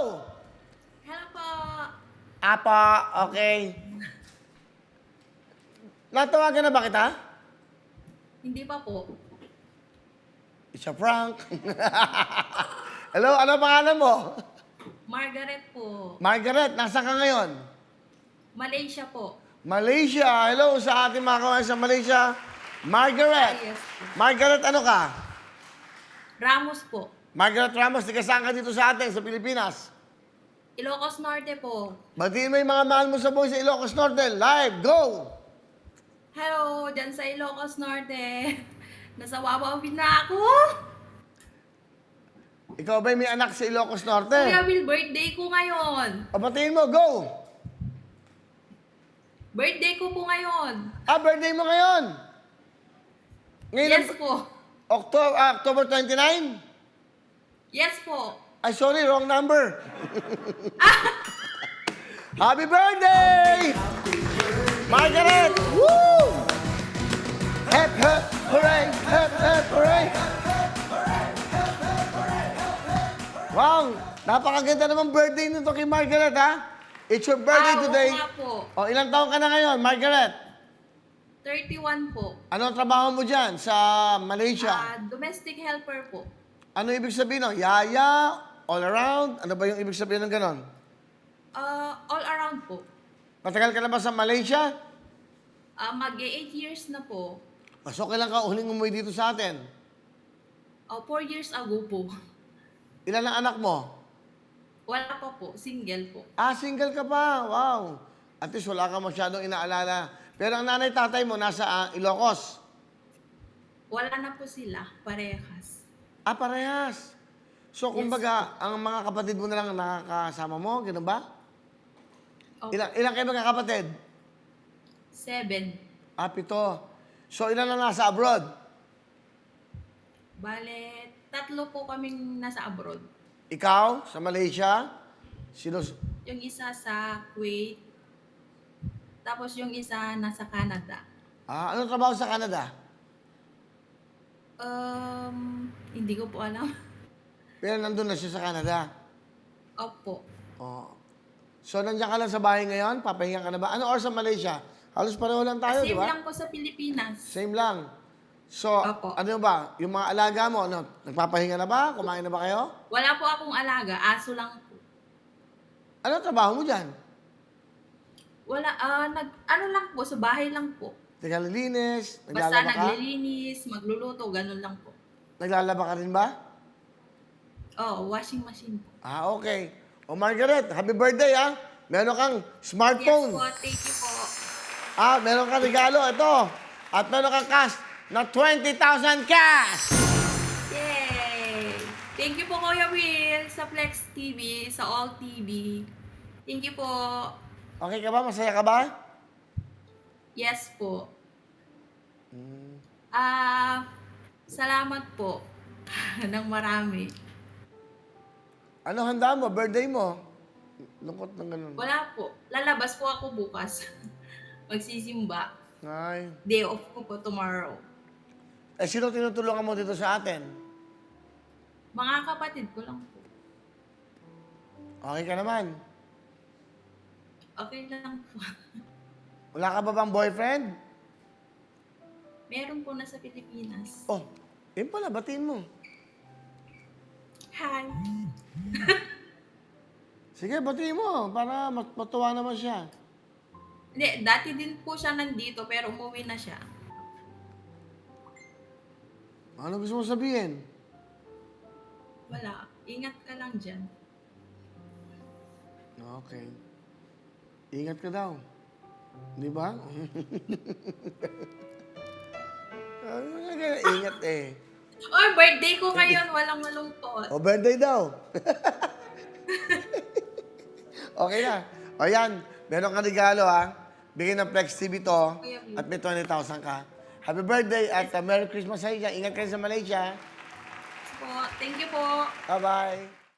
Go! Hello po. Apa, okay. Natawagan na ba kita? Hindi pa po. It's a prank. Hello, ano pangalan mo? Margaret po. Margaret, nasa ka ngayon? Malaysia po. Malaysia. Hello sa ating mga kawan sa Malaysia. Margaret. Ah, yes. Margaret, ano ka? Ramos po. Margaret Ramos, di ka saan ka dito sa atin, sa Pilipinas? Ilocos Norte po. Batiin mo yung mga mahal mo sa buhay sa Ilocos Norte. Live, go! Hello, dyan sa Ilocos Norte. Nasa Wawawin na ako. Ikaw ba may anak sa Ilocos Norte? Kuya Will, birthday ko ngayon. O batiin mo, go! Birthday ko po ngayon. Ah, birthday mo ngayon! Ngayon, Yes po. October, October 29? Yes po. Ay, sorry, wrong number. Happy birthday! Margaret! Woo! Hep, hep, hooray! Hep, hep, hooray! Wow! Napakaganda naman birthday nito kay Margaret, ha? It's your birthday Ah, oo today. nga po. O, ilang taon ka na ngayon, Margaret? 31 po. Ano ang trabaho mo dyan sa Malaysia? Ah, domestic helper po. Ano ibig sabihin ng yaya, all around? Ano ba yung ibig sabihin ng ganon? Ah, all around po. Matagal ka na ba sa Malaysia? Ah, mag-8 years na po. Mas okay lang ka huling umuwi dito sa atin. Oh, 4 years ago po. Ilan ang anak mo? Wala pa po. Single po. Ah, single ka pa. Wow. At least wala ka masyadong inaalala. Pero ang nanay tatay mo nasa ah, Ilocos. Wala na po sila. Parehas. Ah, parehas. So, Yes. kumbaga, ang mga kapatid mo na lang nakakasama mo, ganun ba? Opo. Ilang, ilang kayo magkakapatid? Seven. Ah, pito. So, ilan na nasa abroad? Bale, tatlo po kaming nasa abroad. Ikaw, sa Malaysia? Sino? Yung isa sa Kuwait. Tapos yung isa nasa Canada. Ah, anong trabaho sa Canada? Um, hindi ko po alam. Pero nandun na siya sa Canada. Opo. Oh. So, nandiyan ka lang sa bahay ngayon? Papahinga ka na ba? Ano oras sa Malaysia? Halos pareho lang tayo, di Same ba? lang po sa Pilipinas. Same lang. So, Opo. ano ba? Yung mga alaga mo, ano, nagpapahinga na ba? Kumain na ba kayo? Wala po akong alaga. Aso lang po. Ano trabaho mo dyan? Wala, ah, nag, ano lang po, sa bahay lang po. Naglilinis? Basta Naglalaba ka? naglilinis, magluluto, ganun lang po. Naglalaba ka rin ba? Oh, washing machine po. Ah, okay. O Margaret, happy birthday ah. Meron kang Yes smartphone. po, thank you po. Ah, meron kang regalo. Ito. At meron kang cash na 20,000 cash. Yay! Thank you po Kuya Will sa Flex TV, sa All TV. Thank you po. Okay ka ba? Masaya ka ba? Yes po. Ah, salamat po ng marami. Ano handa mo? Birthday mo? Lungkot ng ganun. Wala po. Lalabas po ako bukas. Magsisimba. Ay. Day off ko po tomorrow. Eh, sino tinutulungan mo dito sa atin? Mga kapatid ko lang po. Okay ka naman. Okay lang po. Wala ka ba bang boyfriend? Meron po na sa Pilipinas. Oh, yun pala, batiin mo. Hi! Sige, batiin mo para mat- matuwa naman siya. Hindi, dati din po siya nandito pero umuwi na siya. Ano gusto mo sabihin? Wala. Ingat ka lang dyan. Okay. Ingat ka daw. Di ba? Ingat eh. Oh, birthday ko ngayon. Walang malungkot. O, birthday daw. okay na. O yan, meron kang regalo ha. Bigyan ng Flex TV to at may 20,000 ka. Happy birthday at uh, Merry Christmas sa iyo. Ingat kayo sa Malaysia. Po, thank you po. Bye-bye.